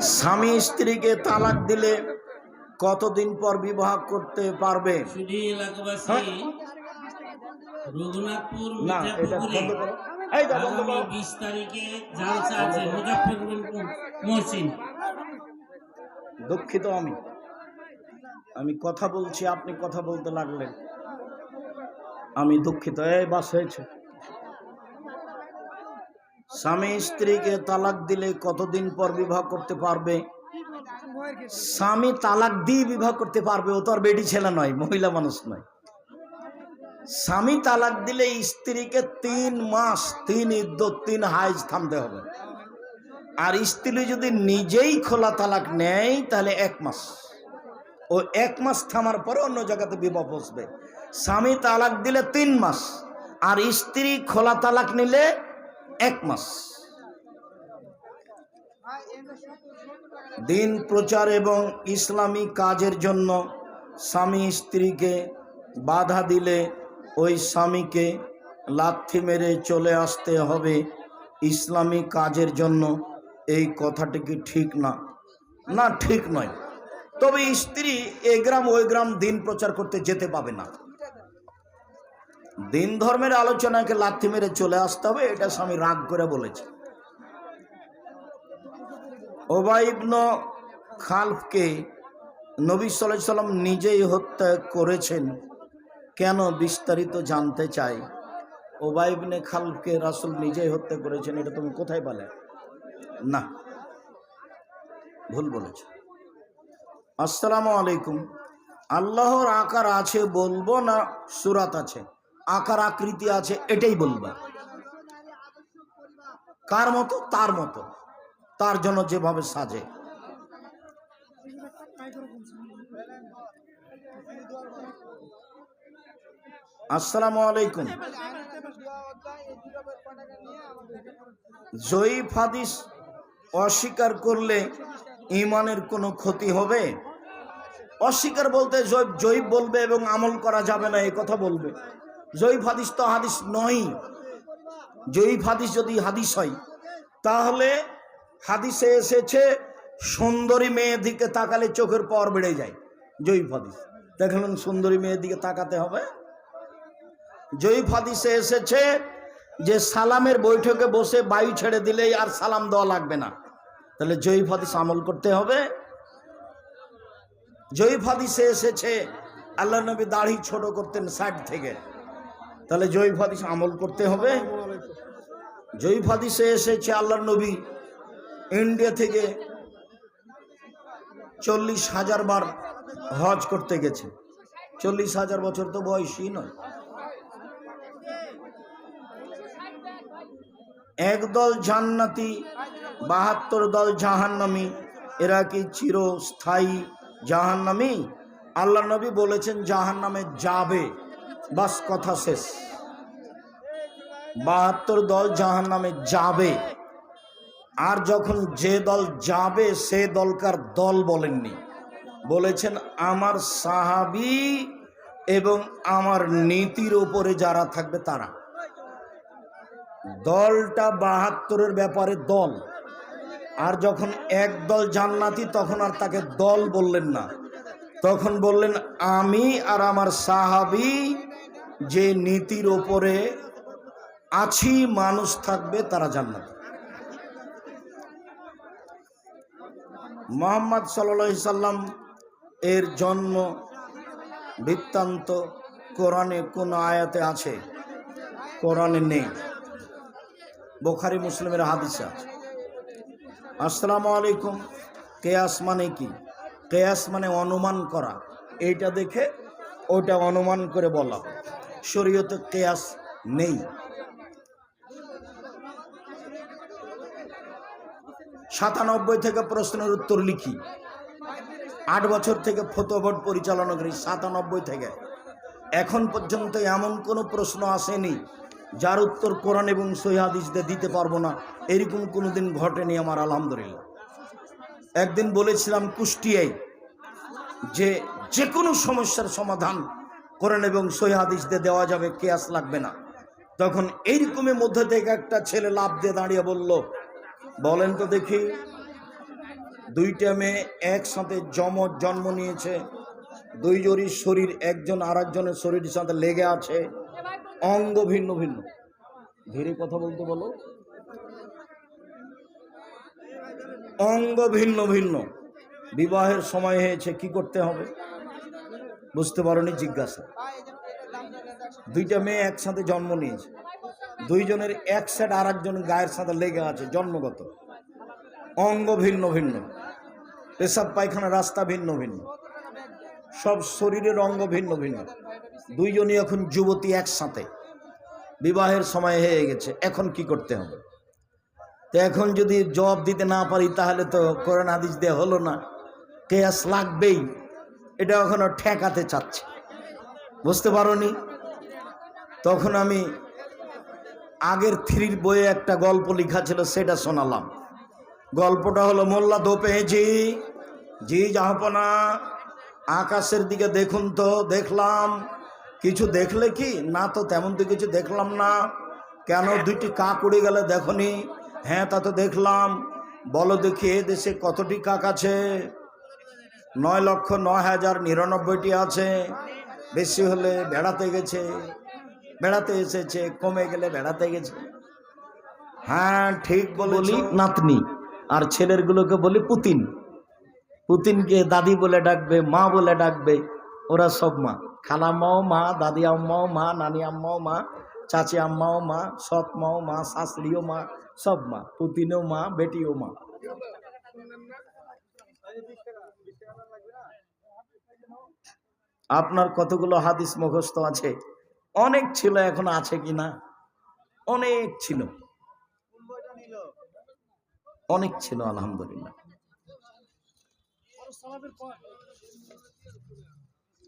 স্বামী স্ত্রীকে তালাক দিলে কতদিন পর বিবাহ করতে পারবে? হ্যাঁ? রঘুনাথপুর বিশ তারিখে জালসা আছে মহসিন দুঃখিত আমি। আমি কথা বলছি আপনি কথা বলতে লাগলেন। আমি দুঃখিত। এই বাস হয়েছে। স্বামী স্ত্রীকে তালাক দিলে কতদিন পর বিবাহ করতে পারবে? স্বামী তালাক দিয়ে বিবাহ করতে পারবে, ও তো আর বেটি ছেলে নয়, মহিলা মানুষ নয়। স্বামী তালাক দিলে স্ত্রীকে তিন মাস, তিন ইদ্যত, তিন হাইজ থামতে হবে। আর স্ত্রী যদি নিজেই খোলা তালাক নেয়, তাহলে এক মাস। ও এক মাস থামার পরে অন্য জায়গাতে বিবাহ বসবে। স্বামী তালাক দিলে তিন মাস, আর স্ত্রী খোলা তালাক নিলে এক মাস। দিন প্রচার এবং ইসলামী কাজের জন্য স্বামী স্ত্রীকে বাধা দিলে ওই স্বামীকে লাথি মেরে চলে আসতে হবে ইসলামী কাজের জন্য। এই কথাটি কি ঠিক না? না, ঠিক নয়। তবে স্ত্রী এ গ্রাম ওই গ্রাম দিন প্রচার করতে যেতে পাবে না। দিন ধর্মের আলোচনাকে লাথি মেরে চলে আসতে হবে, এটা স্বামী রাগ করে বলেছে। ওবাইবন খালফকে নবী সাল্লাহ সাল্লাম নিজেই হত্যা করেছেন, কেন বিস্তারিত জানতে চাই? ওবাইবনে খালফকে রাসুল নিজেই হত্যা করেছেন, এটা তুমি কোথায় পালে? না, ভুল বলেছ। আসসালামু আলাইকুম। আল্লাহর আকার আছে বলব না সুরাত আছে? আকার আকৃতি আছে, এটাই বলবা। কার মতো? তার মতো। তার জন্য যেভাবে সাজে। আসসালামু আলাইকুম। জয়ীফ হাদিস অস্বীকার করলে ইমানের কোনো ক্ষতি হবে? অস্বীকার বলতে জৈব বলবে এবং আমল করা যাবে না এই কথা বলবে। জৈব হাদিস তো হাদিস নয়। জৈব হাদিস যদি হাদিস হয়, তাহলে হাদিসে এসেছে, সুন্দরী মেয়ের দিকে তাকালে চোখের পর বেড়ে যায় জৈব হাদিস। দেখলেন সুন্দরী মেয়ের দিকে তাকাতে হবে। জৈব হাদিসে এসেছে যে সালামের বৈঠকে বসে বায়ু ছেড়ে দিলেই আর সালাম দেওয়া লাগবে না। তাহলে জৈব হাদিস আমল করতে হবে। জৈব হাদিসে এসেছে আল্লাহ নবী দাড়ি ছোট করতেন সাইড থেকে। তাহলে জৈব হাদিস আমল করতে হবে। জৈব হাদিসে এসেছে আল্লাহ নবী। ইন্ডিয়া থেকে চল্লিশ হাজার বার হজ করতে গেছে। চল্লিশ হাজার বছর তো বয়সই নয়। একদল জান্নাতি, বাহাত্তর দল জাহান্নামি, এরা কি চিরস্থায়ী জাহান্নামি? আল্লাহ নবী বলেছেন, জাহান্নামে যাবে। বাস কথা শেষ। বাহাত্তর দল জাহান্নামে যাবে। আর যখন যে দল যাবে, সে দলকার দল বলেননি। বলেছেন, আমার সাহাবি এবং আমার নীতির ওপরে যারা থাকবে তারা। দলটা বাহাত্তরের ব্যাপারে দল। আর যখন এক দল জান্নাতি, তখন আর তাকে দল বললেন না। তখন বললেন, আমি আর আমার সাহাবি যে নীতির ওপরে আছি মানুষ থাকবে, তারা জান্নাতি। মোহাম্মদ সাল্লা সাল্লাম এর জন্ম বৃত্তান্ত কোরআনে কোন আয়াতে আছে? কোরআনে নেই। বোখারি মুসলিমের হাদিসে আছে। আসসালামু আলাইকুম, কেয়াস মানে কি? কেয়াস মানে অনুমান করা। এইটা দেখে ওটা অনুমান করে বলা। শরীয়তে কেয়াস নেই। সাতানব্বই থেকে প্রশ্নের উত্তর লিখি। আট বছর থেকে ফতোভোট পরিচালনা করি, সাতানব্বই থেকে। এখন পর্যন্ত এমন কোনো প্রশ্ন আসেনি যার উত্তর কোরআন এবং সহিদিসদের দিতে পারব না। এরকম কোনো দিন ঘটেনি আমার, আলহামদুলিল্লাহ। একদিন বলেছিলাম কুষ্টিয়ায় যে যে কোনো সমস্যার সমাধান কোরআন এবং সহিদিসদের দেওয়া যাবে, কেয়াস লাগবে না। তখন এইরকমের মধ্যে থেকে একটা ছেলে লাভ দিয়ে দাঁড়িয়ে বলল, বলেন তো দেখি, দুইটা মেয়ে একসাথে জমজ জন্ম নিয়েছে দুইজনই শরীর একজন আর একজনের শরীরের সাথে লেগে আছে, অঙ্গ ভিন্ন ভিন্ন। ধীরে কথা বলতে বলো। অঙ্গ ভিন্ন ভিন্ন। বিবাহের সময় হয়েছে, কি করতে হবে? বুঝতে পারোনি, জিজ্ঞাসা। দুইটা মেয়ে একসাথে জন্ম নিয়েছে। দুইজনের এক সাইড আর একজন গায়ের সাথে লেগে আছে, জন্মগত। অঙ্গ ভিন্ন ভিন্ন। পেশাব পায়খানা রাস্তা ভিন্ন ভিন্ন। সব শরীরের অঙ্গ ভিন্ন ভিন্ন। দুইজনই এখন যুবতী একসাথে। বিবাহের সময় হয়ে গেছে, এখন কি করতে হবে? তো এখন যদি জবাব দিতে না পারি, তাহলে তো কোরআন হাদিস দেওয়া হলো না। কেয়াস লাগবেই। এটা এখনও ঠেকাতে চাচ্ছে। বুঝতে পারোনি? তখন আমি আগের থ্রির বইয়ে একটা গল্প লেখা ছিল, সেটা শোনালাম। গল্পটা হলো, মোল্লা দোপে জি জি জাহাপনা, আকাশের দিকে দেখুন তো, দেখলাম। কিছু দেখলে কি? না তো তেমন তো কিছু দেখলাম না। কেন দুইটি কাক উড়ে গেলে দেখনি? হ্যাঁ তা তো দেখলাম। বলো দেখি এ দেশে কতটি কাক আছে? নয় লক্ষ নয় হাজার নিরানব্বইটি আছে। বেশি হলে বেড়াতে গেছে। বেড়াতে এসেছে, কমে গেলে বেড়াতে গেছে। হ্যাঁ ঠিক বলি নাতনি, আর ছেলেরগুলোকে বলি পুতিন। পুতিনকে দাদি বলে ডাকবে, মা বলে ডাকবে, ওরা সব মা। খালাম্মাও মা, দাদি আম্মাও মা, নানি আম্মাও মা, চাচি আম্মাও মা, সৎ মাও মা, শাশুড়িও মা, সব মা। পুতিনও মা, বেটিও মা। আপনার কতগুলো হাদিস মুখস্থ আছে? অনেক ছিল, এখন আছে কি না? অনেক ছিল। অনেক ছিল, আলহামদুলিল্লাহ।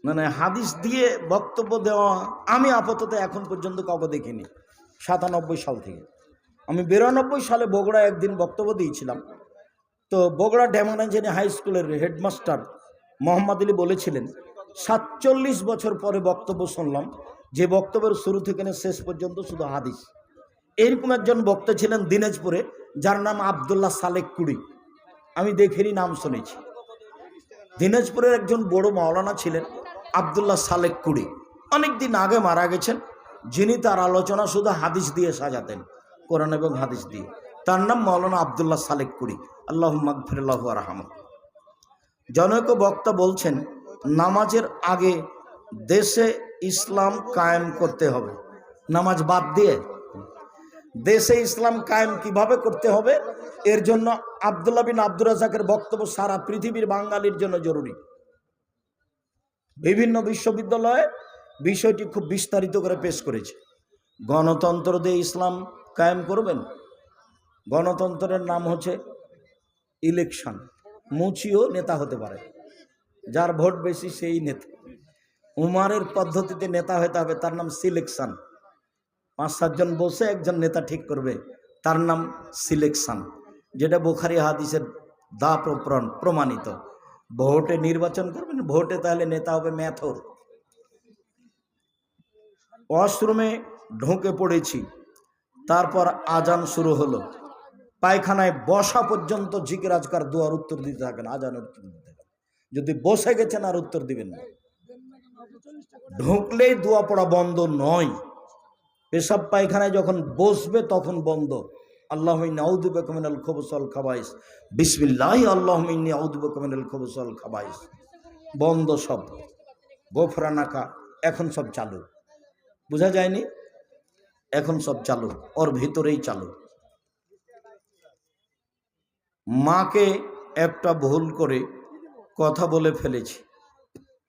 মানে হাদিস দিয়ে বক্তব্য দেওয়া, আমি আপাতত এখন পর্যন্ত কাউকে দেখিনি, সাতানব্বই সাল থেকে। আমি বিরানব্বই সালে বগুড়া একদিন বক্তব্য দিয়েছিলাম। তো বগুড়া ড্যামানাঞ্জেনি হাই স্কুলের হেডমাস্টার মোহাম্মদ আলী বলেছিলেন সাতচল্লিশ বছর পরে বক্তব্য শুনলাম। যে বক্তব্যের শুরু থেকে শেষ পর্যন্ত শুধু হাদিস। এরকম একজন বক্তা ছিলেন দিনাজপুরে, যার নাম আবদুল্লাহ সালেক কুড়ি। আমি দেখেরই নাম শুনেছি। দিনাজপুরের একজন বড় মাওলানা ছিলেন আবদুল্লাহ সালেক কুড়ি। অনেক দিন আগে মারা গেছেন, যিনি তার আলোচনা শুধু হাদিস দিয়ে সাজাতেন, কোরআন এবং হাদিস দিয়ে। তার নাম মাওলানা আবদুল্লাহ সালেক কুড়ি। আল্লাহ মাগফিরাল্লাহ রাহমত জনৈক বক্তা বলছেন নামাজের আগে দেশে ইসলাম কায়েম করতে হবে। নামাজ বাদ দিয়ে দেশে ইসলাম কায়েম কীভাবে করতে হবে, এর জন্য আবদুল্লাহ বিন আব্দুর রাজাকের বক্তব্য সারা পৃথিবীর বাঙালির জন্য জরুরি। বিভিন্ন বিশ্ববিদ্যালয়ে বিষয়টি খুব বিস্তারিত করে পেশ করেছে। গণতন্ত্র দিয়ে ইসলাম কায়েম করবেন? গণতন্ত্রের নাম হচ্ছে ইলেকশন। মুচিও নেতা হতে পারে। যার ভোট বেশি সেই নেতা। উমারের পদ্ধতিতে নেতা হতে হবে, তার নাম সিলেকশন। পাঁচ সাতজন বসে একজন নেতা ঠিক করবে, তার নাম সিলেকশন, যেটা বোখারি হাদিসের দা প্রমাণিত। ভোটে নির্বাচন করবেন, ভোটে তাহলে নেতা হবে ম্যাথর। ওয়াশরুমে ঢুকে পড়েছি, তারপর আজান শুরু হলো। পায়খানায় বসা পর্যন্ত জিকির আজকার দুয়ার উত্তর দিতে থাকেন আজান উত্তর দিতে যদি বসে গেছেন আর উত্তর দিবেন না। ঢুকলেই দোয়া পড়া বন্ধ নয়। পেশাব পায়খানায় যখন বসবে তখন বন্ধ। খাবাইস বিসমিল্লাহ আল্লাহ আউদুবে কমিনাল খবসল খাবাইস বন্ধ সব। গোফরা নাকা এখন সব চালু। বোঝা যায়নি? এখন সব চালু। ওর ভিতরেই চালু। মাকে একটা ভুল করে কথা বলে ফেলেছি।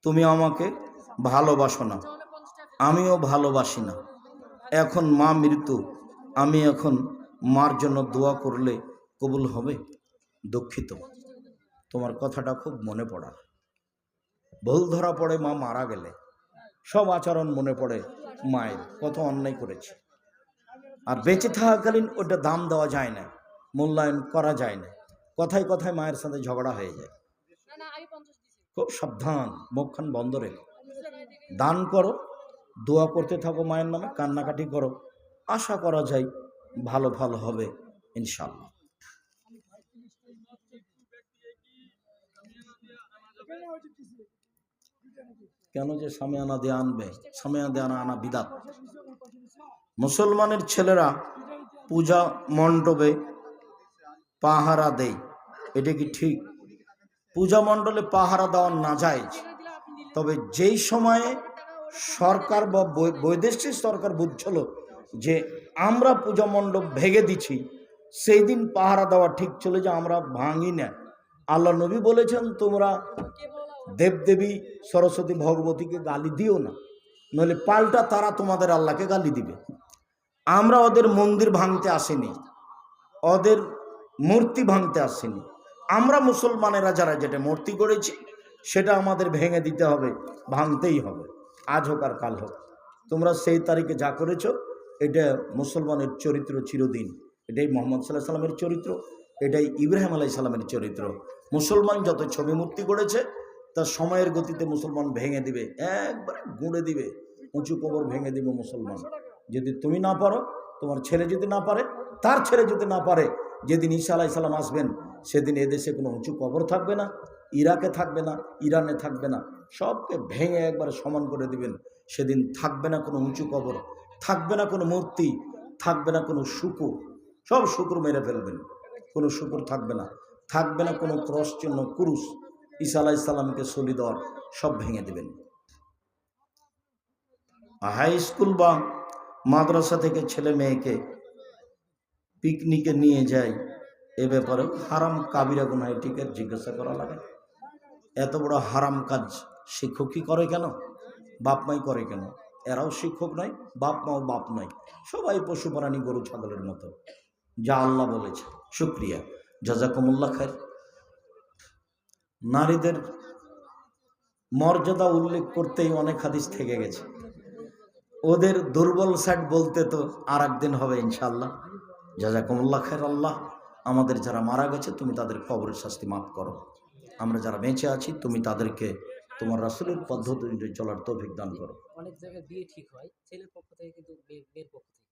তুমি আমাকে ভালোবাসো না। আমিও ভালোবাসি না। এখন মা মৃত্যু। আমি এখন মার জন্য দোয়া করলে কবুল হবে? দুঃখিত। তোমার কথাটা খুব মনে পড়া। ভুল ধরা পড়ে মা মারা গেলে। সব আচরণ মনে পড়ে মায়ের। কত অন্যায় করেছে। আর বেঁচে থাকাকালীন ওটা দাম দেওয়া যায় না। মূল্যায়ন করা যায় না। কথায় কথায় মায়ের সাথে ঝগড়া হয়ে যায়। খুব সাবধান, মুখখান বন্ধ রেখো। দান করো, দোয়া করতে থাকো মায়ের নামে, কান্নাকাটি করো, আশা করা যায় ভালো ভালো হবে ইনশাল্লাহ কেন যে সামিয়ানা দিয়ে আনবে? সামিয়ানা দিয়ে আনা আনা বিদাত। মুসলমানের ছেলেরা পূজা মণ্ডপে পাহারা দেয়, এটা কি ঠিক? পূজা মণ্ডলে পাহারা দেওয়া না যায়। তবে যেই সময়ে সরকার বা বৈদেশিক সরকার বুঝছিল যে আমরা পূজা মণ্ডপ ভেঙে দিছি সেই দিন পাহারা দেওয়া ঠিক ছিল যে আমরা ভাঙি না। আল্লাহ নবী বলেছেন, তোমরা দেবদেবী সরস্বতী ভগবতীকে গালি দিও না, নইলে পাল্টা তারা তোমাদের আল্লাহকে গালি দিবে। আমরা ওদের মন্দির ভাঙতে আসিনি, ওদের মূর্তি ভাঙতে আসেনি আমরা মুসলমানেরা যারা যেটা মূর্তি করেছি, সেটা আমাদের ভেঙে দিতে হবে, ভাঙতেই হবে। আজ হোক আর কাল হোক। তোমরা সেই তারিখে যা করেছ, এটা মুসলমানের চরিত্র চিরদিন। এটাই মোহাম্মদ সাল্লাহ সাল্লামের চরিত্র, এটাই ইব্রাহিম আলাই সাল্লামের চরিত্র। মুসলমান যত ছবি মূর্তি করেছে তা সময়ের গতিতে মুসলমান ভেঙে দিবে, একবারে গুঁড়ে দিবে, উঁচু কবর ভেঙে দিবে মুসলমান। যদি তুমি না পারো তোমার ছেলে যদি না পারে, তার ছেলে যদি না পারে, যেদিন ঈসা আলাহ সাল্লাম আসবেন, সেদিন এদেশে কোনো উঁচু কবর থাকবে না, ইরাকে থাকবে না, ইরানে থাকবে না। সবকে ভেঙে একবারে সমান করে দিবেন। সেদিন থাকবে না কোনো উঁচু কবর, থাকবে না কোনো মূর্তি, থাকবে না কোনো শুকুর। সব শুকুর মেরে ফেলবেন। কোনো শুকুর থাকবে না। থাকবে না কোনো ক্রস চিহ্ন, কুরুশ। ঈসা আলাহ ইসলামকে সলি দেওয়ার সব ভেঙে দেবেন। হাই স্কুল বা মাদ্রাসা থেকে ছেলে মেয়েকে পিকনিকে নিয়ে যায়, এ ব্যাপারে হারাম কাবিরা গুনা এটিকে জিজ্ঞাসা করা লাগে। এত বড় হারাম কাজ শিক্ষকই করে কেন? বাপ মাই করে কেন? এরাও শিক্ষক নয়, বাপ মাও বাপ নয়। সবাই পশু, প্রাণী, গরু, ছাগলের মতো। যা আল্লাহ বলেছে, শুক্রিয়া। জাজাকুমুল্লাহ খায় নারীদের মর্যাদা উল্লেখ করতেই অনেক হাদিস থেকে গেছে। ওদের দুর্বল সাইড বলতে তো আর একদিন হবে ইনশাল্লাহ জাজাকুমুল্লাহ খের আল্লাহ। আমাদের যারা মারা গেছে তুমি তাদের কবরের শাস্তি মাফ করো। আমরা যারা বেঁচে আছি তুমি তাদেরকে তোমার রাসুলের পদ্ধতি চলার তৌফিক দান করো। অনেক জায়গায় বিয়ে ঠিক হয় ছেলের পক্ষ থেকে কিন্তু মেয়ে- মেয়ের পক্ষ থেকে।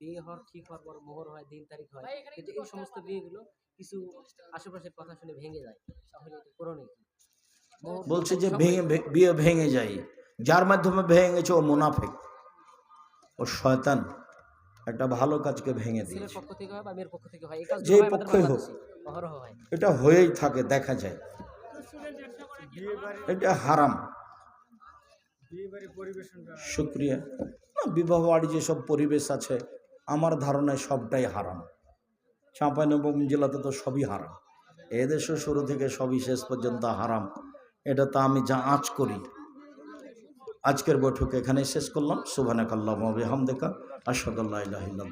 বিয়ে হওয়ার ঠিক হওয়ার পর মোহর হয় দিন তারিখ হয় কিন্তু এই সমস্ত বিয়েগুলো কিছু আশেপাশের কথা শুনে ভেঙে যায়। তাহলে এটা করণীয় কি মোহর বলছে যে ভেঙে বিয়ে ভেঙে যায়। যার মাধ্যমে ভেঙে গেছে ও মুনাফেক। ও শয়তান একটা ভালো কাজকে ভেঙে দিয়েছে। যে পক্ষই হোক। এটা হয়েই থাকে দেখা যায়। এটা হারাম। শুক্রিয়া। না বিবাহ বাড়ি যেসব পরিবেশ আছে আমার ধারণায় সবটাই হারাম। চাঁপাইনবাবগঞ্জ জেলাতে তো সবই হারাম। এদেশও শুরু থেকে সবই শেষ পর্যন্ত হারাম। এটা তো আমি যা আঁচ করি আজকের বৈঠক এখানে শেষ করলাম। সুবানাক আল্লাহ হামদেকা আসাদুল্লাহ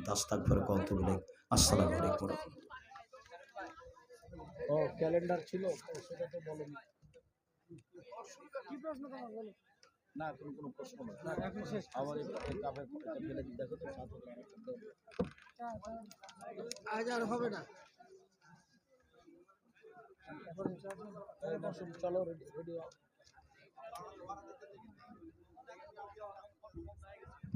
দাস্তাক ফের কৌতুক আসসালামু আলাইকুম। ও ক্যালেন্ডার ছিল সেটা তো বলেনি। না কোনো কোনো প্রশ্ন না। আমার এই কাপে এটা ফেলে দিই দেখো তো সাথে আজ আর হবে না। চলো রেডি রেডি